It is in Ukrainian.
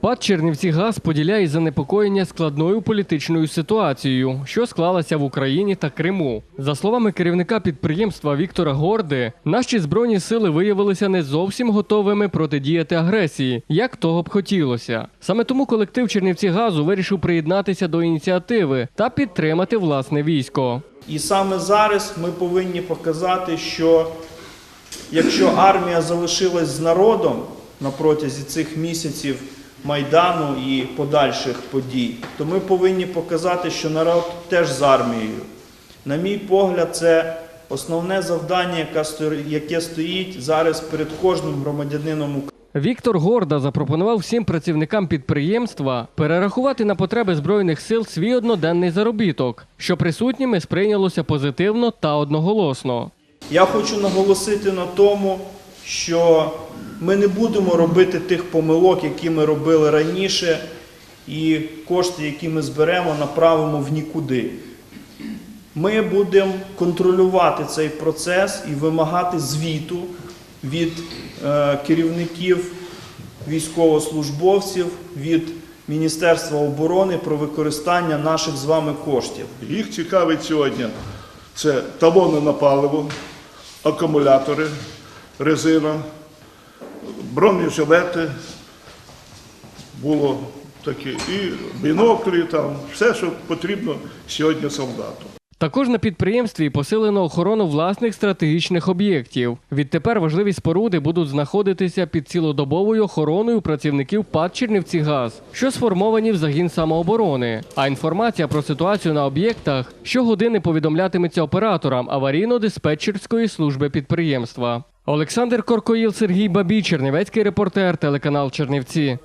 ПАД «Чернівцігаз» поділяє занепокоєння складною політичною ситуацією, що склалася в Україні та Криму. За словами керівника підприємства Віктора Горди, наші збройні сили виявилися не зовсім готовими протидіяти агресії, як того б хотілося. Саме тому колектив Чернівцігазу вирішив приєднатися до ініціативи та підтримати власне військо. І саме зараз ми повинні показати, що якщо армія залишилась з народом на протязі цих місяців Майдану і подальших подій, то ми повинні показати, що народ теж з армією. На мій погляд, це основне завдання, яке сто- яке стоїть зараз перед кожним громадянином України. Віктор Горда запропонував всім працівникам підприємства перерахувати на потреби збройних сил свій одноденний заробіток, що присутніми сприйнялося позитивно та одноголосно. Я хочу наголосити на тому, що ми не будемо робити тих помилок, які ми робили раніше, і кошти, які ми зберемо, направимо в нікуди. Ми будемо контролювати цей процес і вимагати звіту від е, керівників військовослужбовців, від Міністерства оборони про використання наших з вами коштів. Їх цікавить сьогодні це талони на паливо, акумулятори, резина, бронежилети, було таке, і біноклі, там, все, що потрібно сьогодні солдату. Також на підприємстві посилено охорону власних стратегічних об'єктів. Відтепер важливі споруди будуть знаходитися під цілодобовою охороною працівників ПАД «Чернівцігаз», що сформовані в загін самооборони. А інформація про ситуацію на об'єктах щогодини повідомлятиметься операторам аварійно-диспетчерської служби підприємства. Олександр Коркоїл, Сергій Бабій, Чернівецький репортер, телеканал Чернівці.